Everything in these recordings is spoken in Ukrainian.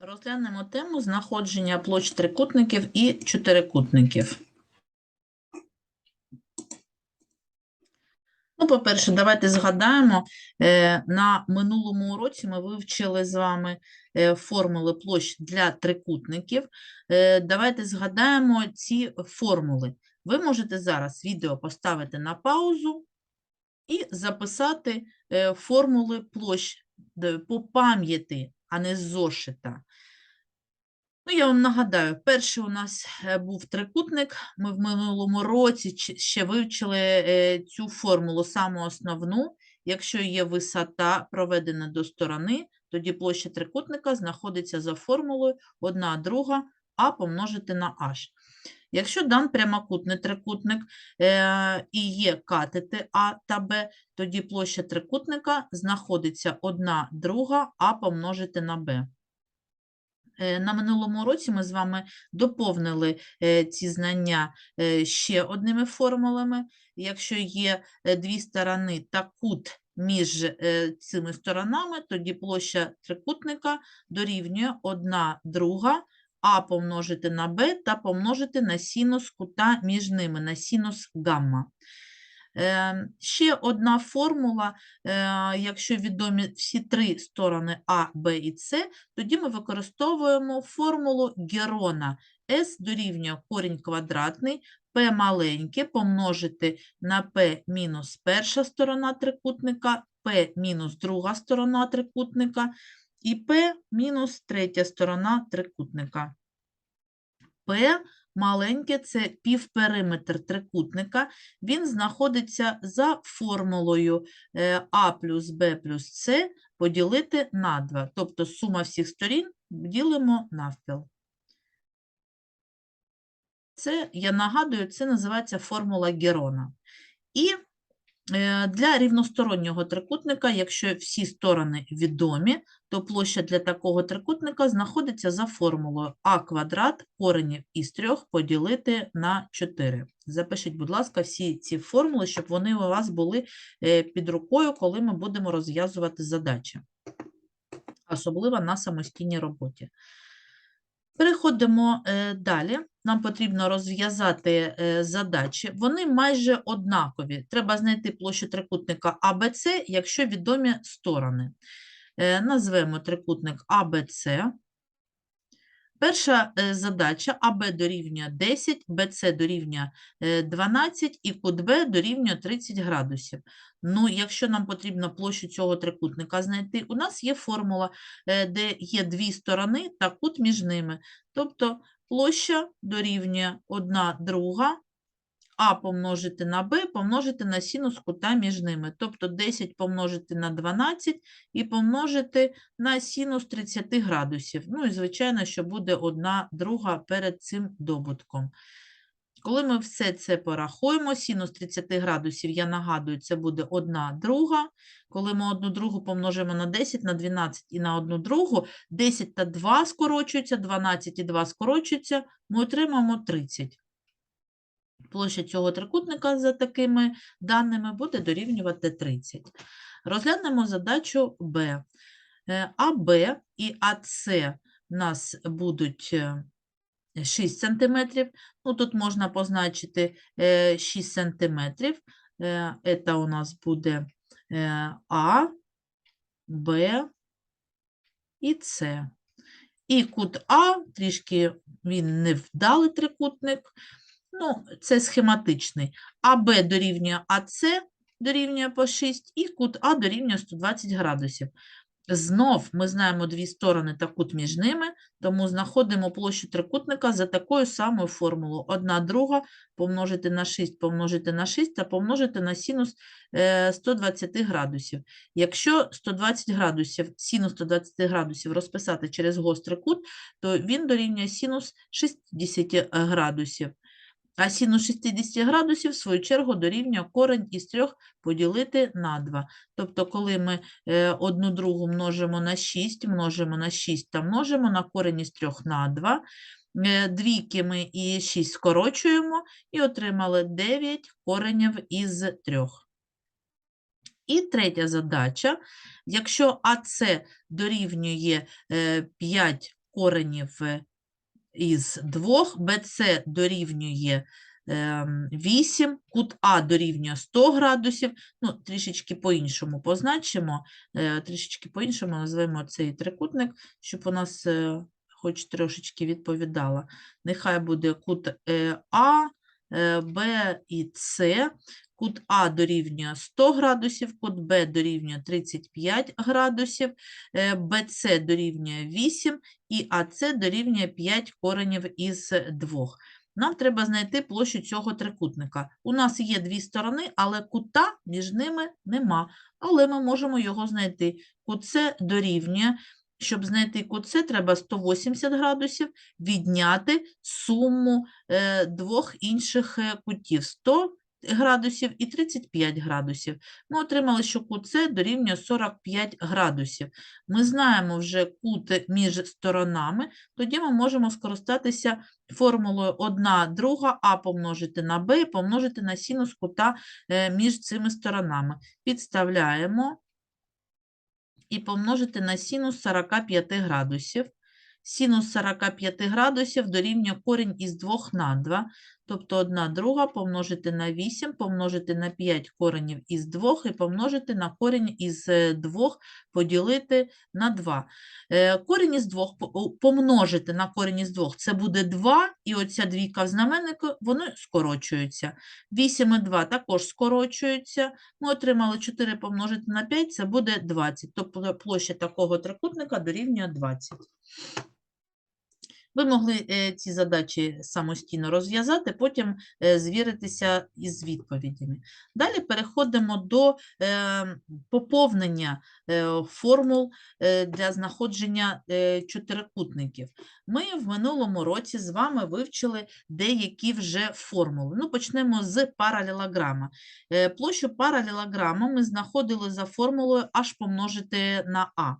Розглянемо тему знаходження площ трикутників і чотирикутників. Ну, по-перше, давайте згадаємо, е, на минулому уроці ми вивчили з вами е, формули площ для трикутників. Е, Давайте згадаємо ці формули. Ви можете зараз відео поставити на паузу і записати формули площ по пам'яті, а не з зошита. Ну, я вам нагадаю, перший у нас е, був трикутник. Ми в минулому році ще вивчили е, цю формулу, саму основну. Якщо є висота проведена до сторони, тоді площа трикутника знаходиться за формулою 1 друга а помножити на h. Якщо дан прямокутний трикутник е, і є катети А та Б, тоді площа трикутника знаходиться 1 друга а помножити на Б. Е, На минулому уроці ми з вами доповнили е, ці знання ще одними формулами. Якщо є дві сторони та кут між цими сторонами, тоді площа трикутника дорівнює 1 друга а помножити на b та помножити на синус кута між ними, на синус гамма. Е, Ще одна формула, е, якщо відомі всі три сторони А, Б і С, тоді ми використовуємо формулу Герона. S дорівнює корінь квадратний, P маленьке помножити на P мінус перша сторона трикутника, P мінус друга сторона трикутника і P мінус третя сторона трикутника. P маленьке – це півпериметр трикутника. Він знаходиться за формулою е, А плюс Б плюс С поділити на 2. Тобто сума всіх сторін ділимо навпіл. Це, я нагадую, це називається формула Герона. І для рівностороннього трикутника, якщо всі сторони відомі, то площа для такого трикутника знаходиться за формулою а квадрат коренів із 3 поділити на 4. Запишіть, будь ласка, всі ці формули, щоб вони у вас були е, під рукою, коли ми будемо розв'язувати задачі, особливо на самостійній роботі. Переходимо е, далі. Нам потрібно розв'язати е, задачі. Вони майже однакові. Треба знайти площу трикутника АБЦ, якщо відомі сторони. Е, Назвемо трикутник АБЦ. Перша е, задача АБ дорівнює 10, БЦ дорівнює е, 12 і кут Б дорівнює 30 градусів. Ну, якщо нам потрібно площу цього трикутника знайти, у нас є формула, е, де є дві сторони та кут між ними. Тобто площа дорівнює 1 друга, а помножити на b помножити на синус кута між ними. Тобто 10 помножити на 12 і помножити на синус 30 градусів. Ну і звичайно, що буде 1 друга перед цим добутком. Коли ми все це порахуємо, синус 30 градусів, я нагадую, це буде 1 друга. Коли ми 1 другу помножимо на 10, на 12 і на 1 другу, 10 та 2 скорочуються, 12 і 2 скорочуються, ми отримаємо 30. Площа цього трикутника за такими даними буде дорівнювати 30. Розглянемо задачу Б. Е, АБ і АС у нас будуть е, 6 см. Ну, тут можна позначити е, 6 см. Це у нас буде е, А, Б і С. І кут А, трішки він невдалий трикутник, ну, це схематичний. АБ дорівнює АС, дорівнює по 6, і кут А дорівнює 120 градусів. Знов ми знаємо дві сторони та кут між ними, тому знаходимо площу трикутника за такою самою формулою. 1 друга помножити на 6, помножити на 6 та помножити на синус е, 120 градусів. Якщо 120 градусів, синус 120 градусів розписати через гострий кут, то він дорівнює синус 60 градусів. А синус 60 градусів, в свою чергу, дорівнює корень із 3 поділити на 2. Тобто, коли ми е, одну другу множимо на 6, множимо на 6 та множимо на корень із 3 на 2, е, двійки ми і 6 скорочуємо і отримали 9 коренів із 3. І третя задача. Якщо АС дорівнює е, 5 коренів е, із 2, BC дорівнює ем, 8, кут А дорівнює 100 градусів, ну, трішечки по-іншому позначимо, е, трішечки по-іншому назвемо цей трикутник, щоб у нас е, хоч трошечки відповідала. Нехай буде кут е, А, Б і С. Кут А дорівнює 100 градусів, кут Б дорівнює 35 градусів, е, БЦ дорівнює 8 і АЦ дорівнює 5 коренів із 2. Нам треба знайти площу цього трикутника. У нас є дві сторони, але кута між ними нема. Але ми можемо його знайти. Кут С дорівнює. Щоб знайти кут С, треба 180 градусів відняти суму е, двох інших е, кутів 100 градусів і 35 градусів. Ми отримали, що кут С дорівнює 45 градусів. Ми знаємо вже кут між сторонами, тоді ми можемо скористатися формулою 1 друга а помножити на b і помножити на синус кута е, між цими сторонами. Підставляємо і помножити на синус 45 градусів. Синус 45 градусів дорівнює корінь із 2 на 2, тобто 1 друга помножити на 8, помножити на 5 коренів із 2 і помножити на корінь із 2 поділити на 2. Е, Корінь із 2 помножити на корінь із 2 – це буде 2, і оця двійка в знаменнику, вони скорочуються. 8 і 2 також скорочуються. Ми отримали 4 помножити на 5, це буде 20. Тобто площа такого трикутника дорівнює 20. Ви могли е, ці задачі самостійно розв'язати, потім е, звіритися із відповідями. Далі переходимо до е, поповнення формул для знаходження чотирикутників. Ми в минулому році з вами вивчили деякі вже формули. Ну, почнемо з паралелограма. Площу паралелограма ми знаходили за формулою h помножити на а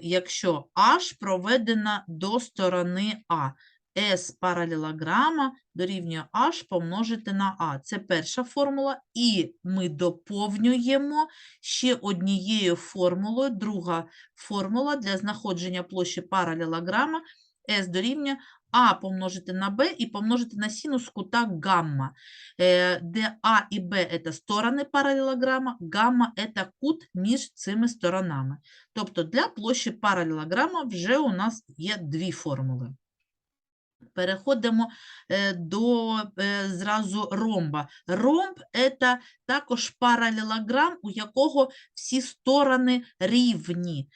якщо H проведена до сторони А. S паралелограма дорівнює H помножити на А. Це перша формула. І ми доповнюємо ще однією формулою. Друга формула для знаходження площі паралелограма S дорівнює А помножити на Б і помножити на синус кута гамма, е, де А і Б – це сторони паралелограма, гамма – це кут між цими сторонами. Тобто для площі паралелограма вже у нас є дві формули. Переходимо е, до е, зразу ромба. Ромб – це також паралелограм, у якого всі сторони рівні.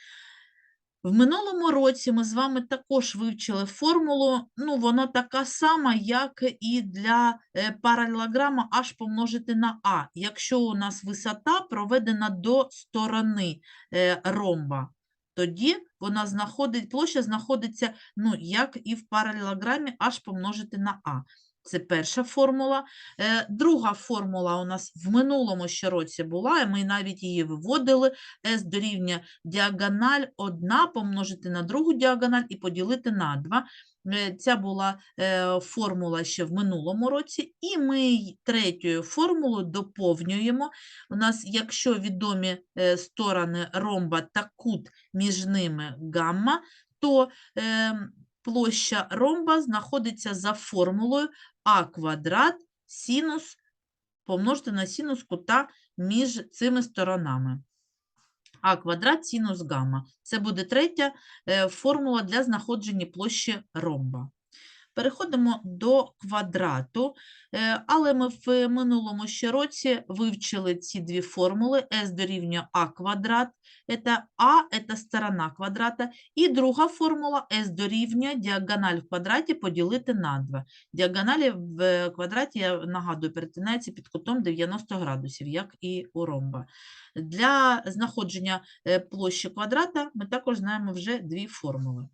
В минулому році ми з вами також вивчили формулу, ну, вона така сама, як і для е, паралелограма h помножити на а, якщо у нас висота проведена до сторони е, ромба. Тоді вона знаходить, площа знаходиться, ну, як і в паралелограмі h помножити на а. Це перша формула. Е, Друга формула у нас в минулому ще році була, і ми навіть її виводили. S дорівнює діагональ 1 помножити на другу діагональ і поділити на 2. Е, Ця була е, формула ще в минулому році, і ми третьою формулою доповнюємо. У нас, якщо відомі сторони ромба та кут між ними гамма, то е, площа ромба знаходиться за формулою а квадрат синус помножити на синус кута між цими сторонами. А квадрат синус гамма. Це буде третя е, формула для знаходження площі ромба. Переходимо до квадрату, е, але ми в минулому ще році вивчили ці дві формули. S дорівнює А квадрат, це А – це сторона квадрата, і друга формула S дорівнює діагональ в квадраті поділити на 2. Діагоналі в квадраті, я нагадую, перетинаються під кутом 90 градусів, як і у ромба. Для знаходження е, площі квадрата ми також знаємо вже дві формули.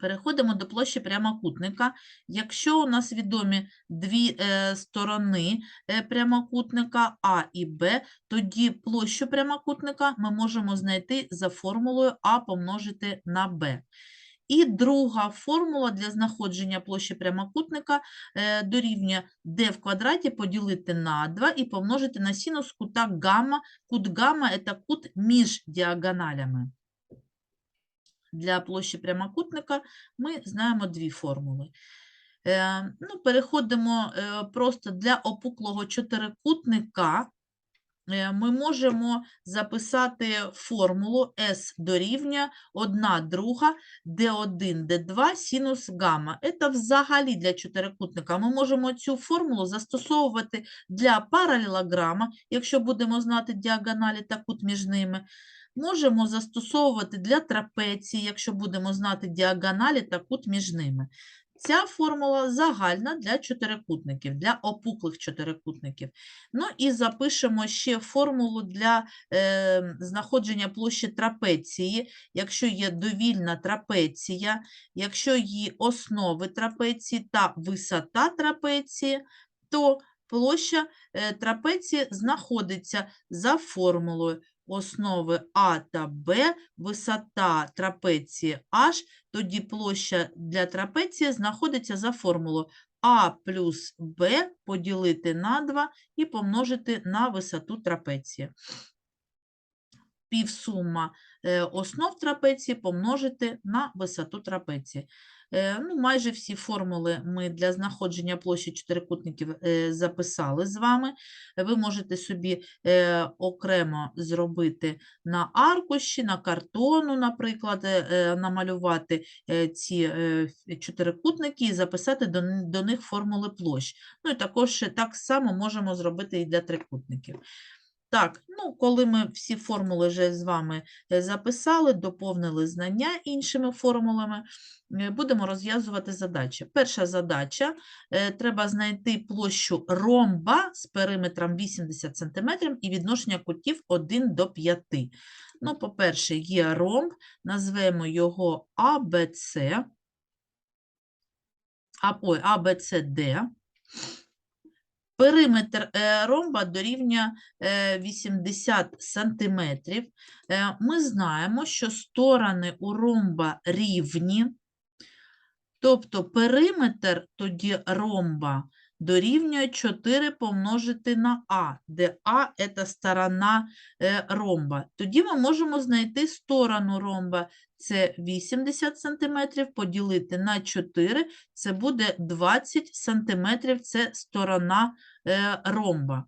Переходимо до площі прямокутника. Якщо у нас відомі дві е, сторони е, прямокутника А і Б, тоді площу прямокутника ми можемо знайти за формулою А помножити на Б. І друга формула для знаходження площі прямокутника е, дорівнює d в квадраті поділити на 2 і помножити на синус кута гамма. Кут гамма – це кут між діагоналями. Для площі прямокутника ми знаємо дві формули. Е, ну, переходимо е, просто для опуклого чотирикутника. е, Ми можемо записати формулу S дорівнює 1 друга d1, d2 синус гамма. Це взагалі для чотирикутника. Ми можемо цю формулу застосовувати для паралелограма, якщо будемо знати діагоналі та кут між ними. Можемо застосовувати для трапеції, якщо будемо знати діагоналі та кут між ними. Ця формула загальна для чотирикутників, для опуклих чотирикутників. Ну і запишемо ще формулу для е, знаходження площі трапеції. Якщо є довільна трапеція, якщо є основи трапеції та висота трапеції, то площа е, трапеції знаходиться за формулою основи А та Б, висота трапеції H, тоді площа для трапеції знаходиться за формулою А плюс Б поділити на 2 і помножити на висоту трапеції. Півсума е, основ трапеції помножити на висоту трапеції. Е, Ну, майже всі формули ми для знаходження площі чотирикутників е, записали з вами. Ви можете собі е, окремо зробити на аркуші, на картону, наприклад, намалювати ці чотирикутники і записати до, них формули площ. Ну і також так само можемо зробити і для трикутників. Так, ну, коли ми всі формули вже з вами е, записали, доповнили знання іншими формулами, е, будемо розв'язувати задачі. Перша задача е, треба знайти площу ромба з периметром 80 см і відношення кутів 1 до 5. Ну, по-перше, є ромб, назвемо його АБЦ, а, ой, ABCD. Периметр е, ромба дорівнює е, 80 сантиметрів. Е, Ми знаємо, що сторони у ромба рівні, тобто периметр тоді ромба дорівнює 4 помножити на А, де А – це сторона е, ромба. Тоді ми можемо знайти сторону ромба. Це 80 см поділити на 4, це буде 20 см, це сторона е, ромба.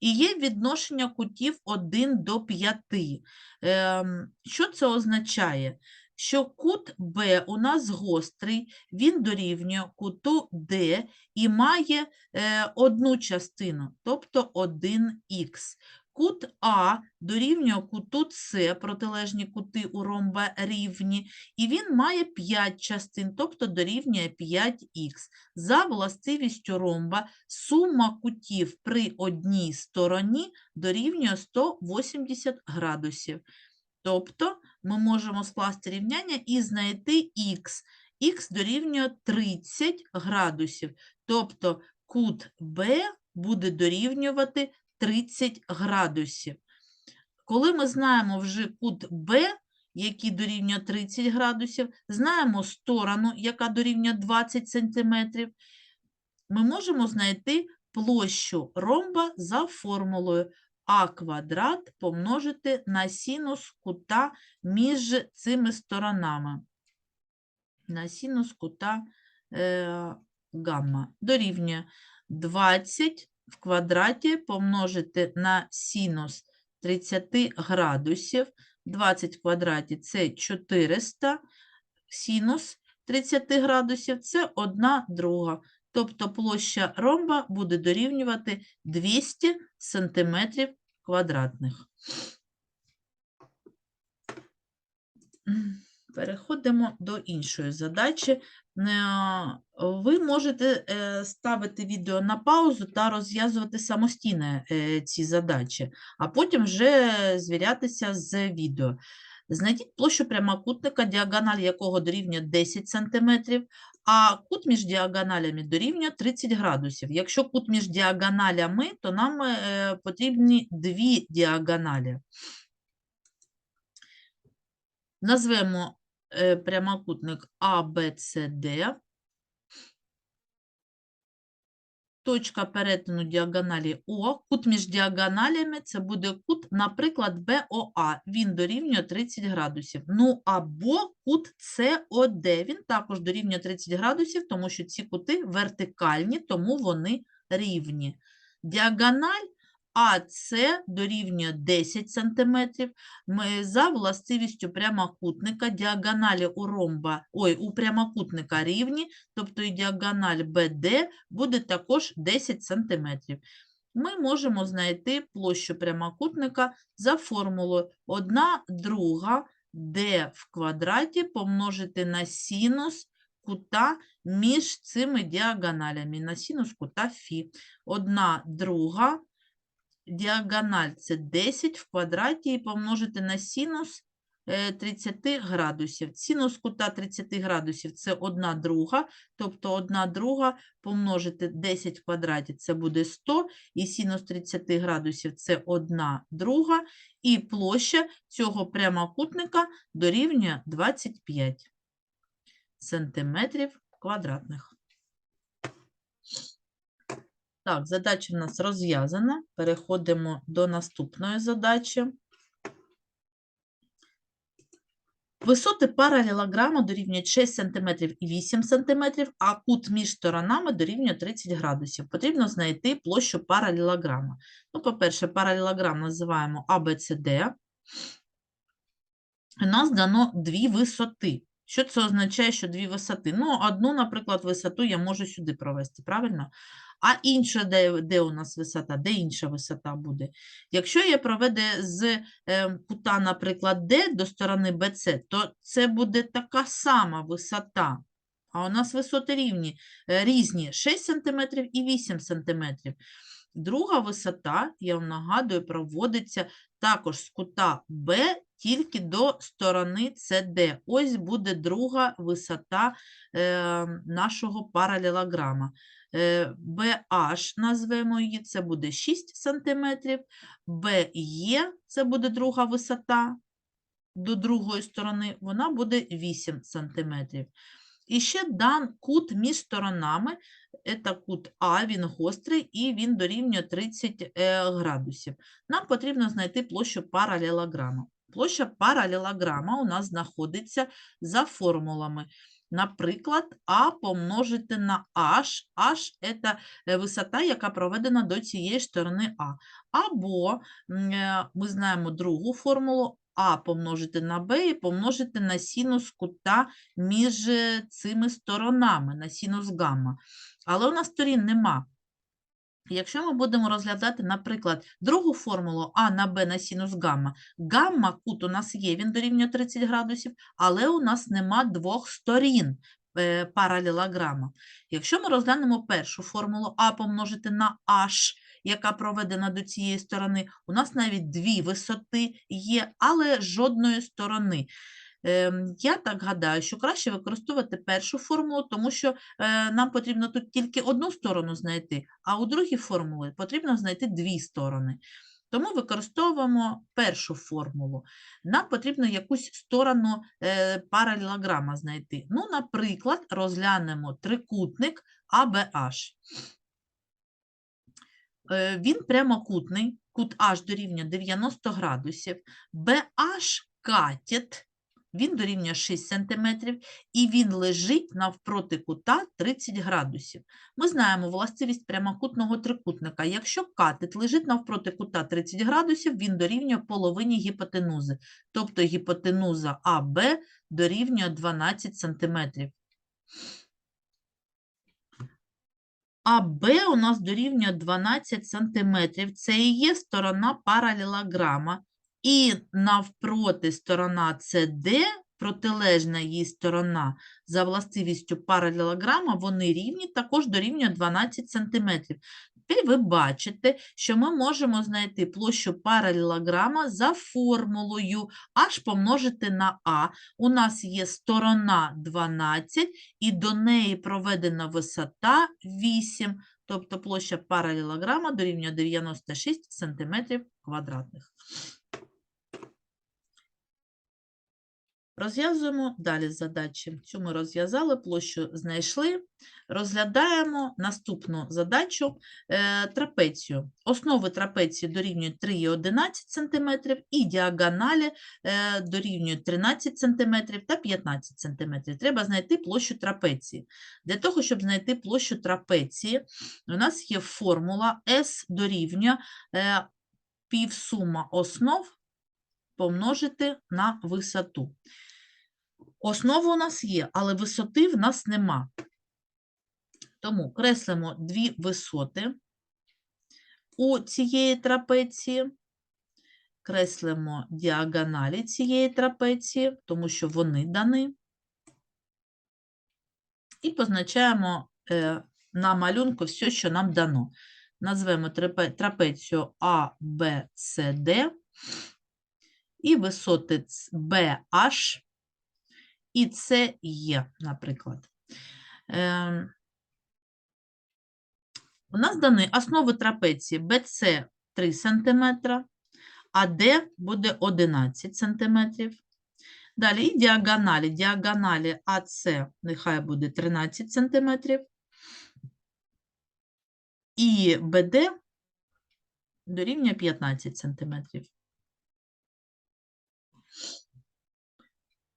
І є відношення кутів 1 до 5. Ем, Що це означає? Що кут Б у нас гострий, він дорівнює куту Д і має е, одну частину, тобто 1х. Кут А дорівнює куту С, протилежні кути у ромба рівні, і він має 5 частин, тобто дорівнює 5х. За властивістю ромба сума кутів при одній стороні дорівнює 180 градусів. Тобто ми можемо скласти рівняння і знайти х. х дорівнює 30 градусів. Тобто кут Б буде дорівнювати 30 градусів. Коли ми знаємо вже кут Б, який дорівнює 30 градусів, знаємо сторону, яка дорівнює 20 см, ми можемо знайти площу ромба за формулою а квадрат помножити на синус кута між цими сторонами. На синус кута е, гамма дорівнює 20 в квадраті помножити на синус 30 градусів. 20 в квадраті – це 400, синус 30 градусів – це 1 друга. Тобто площа ромба буде дорівнювати 200 сантиметрів квадратних. Переходимо до іншої задачі. Е, Ви можете е, ставити відео на паузу та розв'язувати самостійно е, ці задачі, а потім вже звірятися з відео. Знайдіть площу прямокутника, діагональ якого дорівнює 10 см, а кут між діагоналями дорівнює 30 градусів. Якщо кут між діагоналями, то нам потрібні дві діагоналі. Назвемо прямокутник ABCD. точка перетину діагоналі О, кут між діагоналями це буде кут, наприклад, БОА, він дорівнює 30 градусів. Ну, або кут СОД, він також дорівнює 30 градусів, тому що ці кути вертикальні, тому вони рівні. Діагональ АС дорівнює 10 см. Ми за властивістю прямокутника діагоналі у ромба, ой, у прямокутника рівні, тобто і діагональ БД буде також 10 см. Ми можемо знайти площу прямокутника за формулою 1 друга d в квадраті помножити на синус кута між цими діагоналями, на синус кута фі. 1 друга діагональ це 10 в квадраті і помножити на синус е, 30 градусів. Синус кута 30 градусів це 1 друга, тобто 1 друга помножити 10 в квадраті це буде 100, і синус 30 градусів це 1 друга, і площа цього прямокутника дорівнює 25 сантиметрів квадратних. Так, задача в нас розв'язана. Переходимо до наступної задачі. Висоти паралелограма дорівнюють 6 см і 8 см, а кут між сторонами дорівнює 30 градусів. Потрібно знайти площу паралелограма. Ну, по-перше, паралелограм називаємо ABCD. У нас дано дві висоти. Що це означає, що дві висоти? Ну, одну, наприклад, висоту я можу сюди провести, правильно? А інша, де, де у нас висота? Де інша висота буде? Якщо я проведу з е, кута, наприклад, D до сторони BC, то це буде така сама висота. А у нас висоти рівні, е, різні 6 см і 8 см. Друга висота, я вам нагадую, проводиться також з кута Б тільки до сторони CD. Ось буде друга висота е, нашого паралелограма. Е, BH назвемо її, це буде 6 см, BE це буде друга висота до другої сторони, вона буде 8 см. І ще дан кут між сторонами, це кут А, він гострий і він дорівнює 30 е, градусів. Нам потрібно знайти площу паралелограма. Площа паралелограма у нас знаходиться за формулами. Наприклад, А помножити на H. H – це е, висота, яка проведена до цієї сторони А. Або е, ми знаємо другу формулу А помножити на Б і помножити на синус кута між е, цими сторонами, на синус гамма. Але у нас сторін нема. Якщо ми будемо розглядати, наприклад, другу формулу А на Б на синус гамма, гамма кут у нас є, він дорівнює 30 градусів, але у нас нема двох сторін е, паралелограма. Якщо ми розглянемо першу формулу А помножити на H, яка проведена до цієї сторони, у нас навіть дві висоти є, але жодної сторони. Ем, Я так гадаю, що краще використовувати першу формулу, тому що е, нам потрібно тут тільки одну сторону знайти, а у другій формулі потрібно знайти дві сторони. Тому використовуємо першу формулу. Нам потрібно якусь сторону е, паралелограма знайти. Ну, наприклад, розглянемо трикутник ABH. Е, Він прямокутний, кут H дорівнює 90 градусів, BH катет, він дорівнює 6 см, і він лежить навпроти кута 30 градусів. Ми знаємо властивість прямокутного трикутника. Якщо катет лежить навпроти кута 30 градусів, він дорівнює половині гіпотенузи. Тобто гіпотенуза АБ дорівнює 12 см. АБ у нас дорівнює 12 см. Це і є сторона паралелограма. І навпроти сторона CD, протилежна її сторона, за властивістю паралелограма, вони рівні, також дорівнює 12 см. Тепер ви бачите, що ми можемо знайти площу паралелограма за формулою h помножити на А. У нас є сторона 12, і до неї проведена висота 8, тобто площа паралелограма дорівнює 96 см квадратних. Розв'язуємо далі задачі. Цю ми розв'язали, площу знайшли. Розглядаємо наступну задачу е, трапецію. Основи трапеції дорівнюють 3 і 11 см, і діагоналі е, дорівнюють 13 см та 15 см. Треба знайти площу трапеції. Для того, щоб знайти площу трапеції, у нас є формула S дорівнює е, півсума основ помножити на висоту. Основа у нас є, але висоти в нас нема. Тому креслимо дві висоти у цієї трапеції, креслимо діагоналі цієї трапеції, тому що вони дані. І позначаємо е, на малюнку все, що нам дано. Назвемо трапецію А, і висоти BH і це є, наприклад. Ем, у нас дані основи трапеції BC 3 см, а D буде 11 см. Далі і діагоналі. Діагоналі АС нехай буде 13 см. І БД дорівнює 15 см.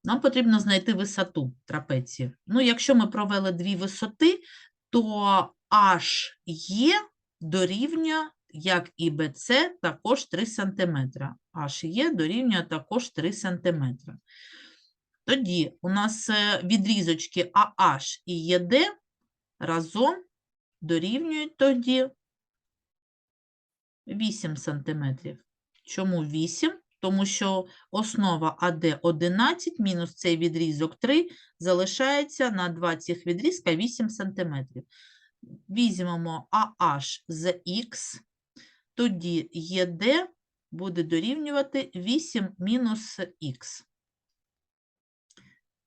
Нам потрібно знайти висоту трапеції. Ну, якщо ми провели дві висоти, то HE дорівнює, як і BC, також 3 см. HE дорівнює також 3 см. Тоді у нас е, відрізочки AH і ED разом дорівнюють тоді 8 см. Чому 8? Тому що основа АД 11 мінус цей відрізок 3 залишається на два цих відрізка 8 см. Візьмемо AH за Х, тоді ЄД буде дорівнювати 8 мінус Х.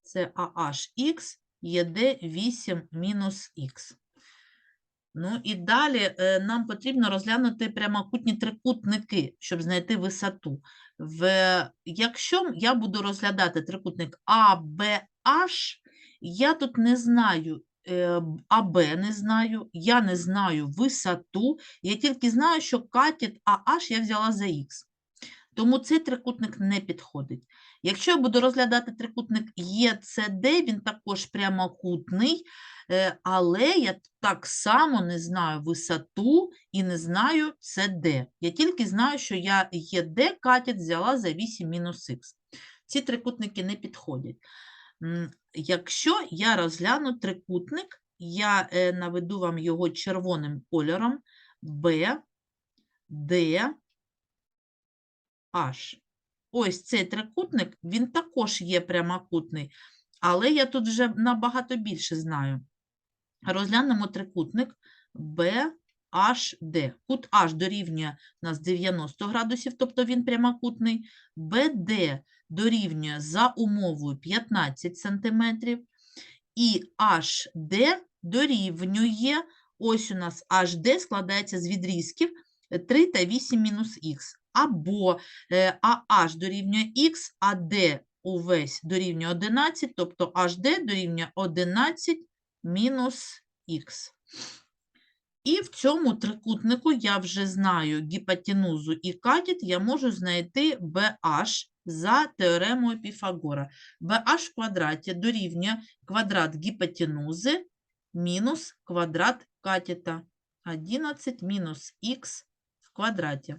Це AHX, ЄД 8 мінус Х. Ну і далі е, нам потрібно розглянути прямокутні трикутники, щоб знайти висоту. В, якщо я буду розглядати трикутник ABH, я тут не знаю е, АБ не знаю, я не знаю висоту, я тільки знаю, що катет АH я взяла за Х. Тому цей трикутник не підходить. Якщо я буду розглядати трикутник ЕЦД, він також прямокутний, е, але я так само не знаю висоту і не знаю СД. Я тільки знаю, що я ЕД катет взяла за 8 мінус х. Ці трикутники не підходять. Якщо я розгляну трикутник, я е, наведу вам його червоним кольором B, D, H. Ось цей трикутник, він також є прямокутний, але я тут вже набагато більше знаю. Розглянемо трикутник BHD. Кут H дорівнює нас 90 градусів, тобто він прямокутний. BD дорівнює за умовою 15 см. І HD дорівнює, ось у нас HD складається з відрізків 3 та 8 мінус х. Або е, AH дорівнює х, а D увесь дорівнює 11, тобто HD дорівнює 11 мінус х. І в цьому трикутнику я вже знаю гіпотенузу і катет, я можу знайти BH за теоремою Піфагора. BH в квадраті дорівнює квадрат гіпотенузи мінус квадрат катета. 11 мінус х в квадраті.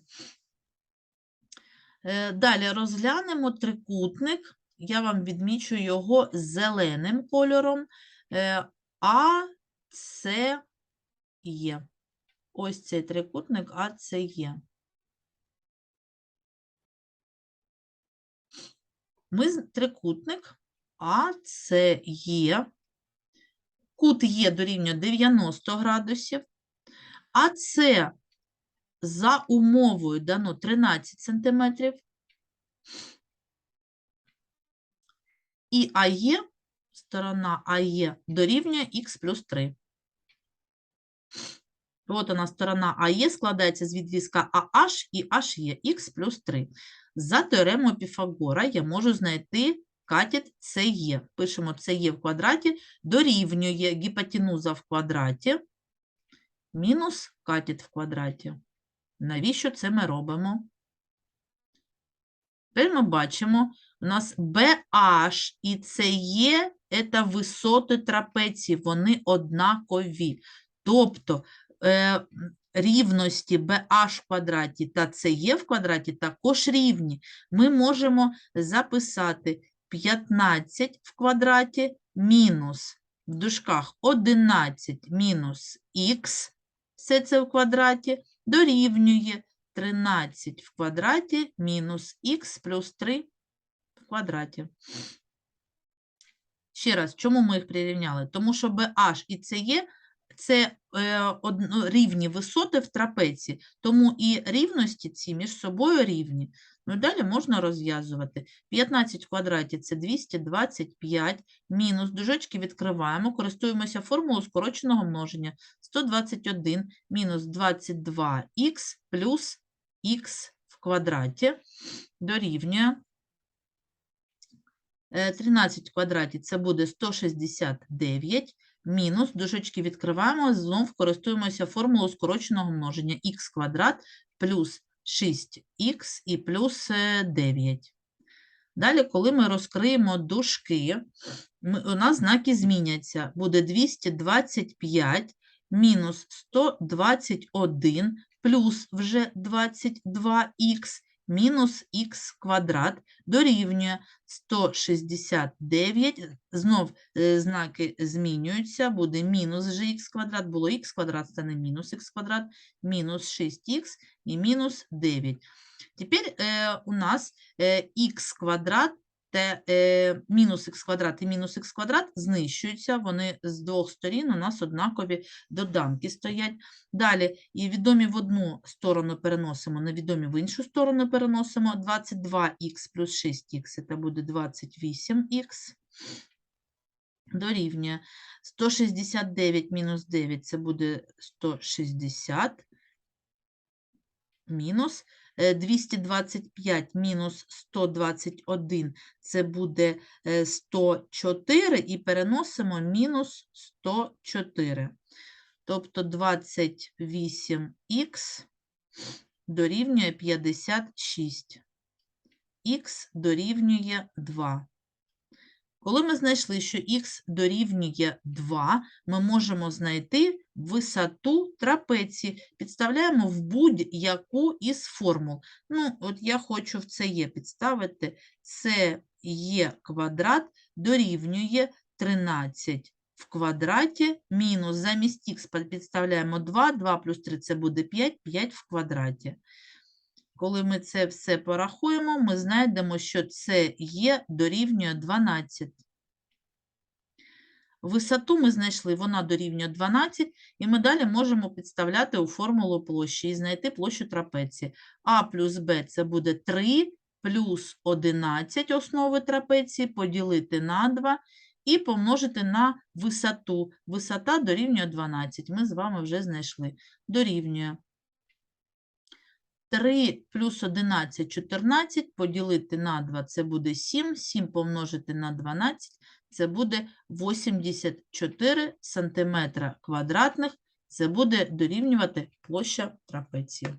Е, Далі розглянемо трикутник. Я вам відмічу його зеленим кольором. Е, А, С, Є. Ось цей трикутник А, С, Є. Ми трикутник А, С, Є. Кут Є дорівнює 90 градусів. А С за умовою дано 13 сантиметрів. І АЕ, сторона АЕ дорівнює х плюс 3. От вона сторона АЕ складається з відрізка AH і HE, х плюс 3. За теоремою Піфагора я можу знайти катет СЕ. Пишемо СЕ в квадраті дорівнює гіпотенуза в квадраті мінус катет в квадраті. Навіщо це ми робимо? Тепер ми бачимо, у нас BH і CE – це висоти трапеції, вони однакові. Тобто е, рівності BH в квадраті та CE в квадраті також рівні. Ми можемо записати 15 в квадраті мінус в дужках 11 мінус х, все це в квадраті, дорівнює 13 в квадраті мінус х плюс 3 в квадраті. Ще раз, чому ми їх прирівняли? Тому що BH і CE – це е, рівні висоти в трапеції, тому і рівності ці між собою рівні. Ну, далі можна розв'язувати. 15 в квадраті – це 225, мінус, дужечки відкриваємо, користуємося формулою скороченого множення. 121 мінус 22х плюс х в квадраті дорівнює е, 13 в квадраті це буде 169, мінус, дужечки відкриваємо, знов користуємося формулою скороченого множення х квадрат плюс 6х і плюс е, 9. Далі, коли ми розкриємо дужки, у нас знаки зміняться. Буде 225 мінус 121 плюс вже 22х мінус х квадрат дорівнює 169. Знов е, знаки змінюються, буде мінус же х квадрат, було х квадрат, стане мінус х квадрат, мінус 6х і мінус 9. Тепер е, у нас е, х квадрат та е, мінус х квадрат і мінус х квадрат знищуються, вони з двох сторін у нас однакові доданки стоять. Далі і відомі в одну сторону переносимо, невідомі в іншу сторону переносимо. 22х плюс 6х це буде 28х. Дорівнює 169 мінус 9 це буде 160 мінус 225 мінус 121 це буде е, 104 і переносимо мінус 104. Тобто 28х дорівнює 56. Х дорівнює 2. Коли ми знайшли, що х дорівнює 2, ми можемо знайти висоту трапеції. Підставляємо в будь-яку із формул. Ну, от я хочу в це є підставити. Це є квадрат дорівнює 13 в квадраті мінус замість х підставляємо 2, 2 плюс 3 це буде 5, 5 в квадраті. Коли ми це все порахуємо, ми знайдемо, що це є дорівнює 12. Висоту ми знайшли, вона дорівнює 12, і ми далі можемо підставляти у формулу площі і знайти площу трапеції. А плюс Б це буде 3 плюс 11 основи трапеції поділити на 2 і помножити на висоту. Висота дорівнює 12. Ми з вами вже знайшли. Дорівнює 3 плюс 11 – 14, поділити на 2 – це буде 7, 7 помножити на 12 – це буде 84 сантиметра квадратних, це буде дорівнювати площа трапеції.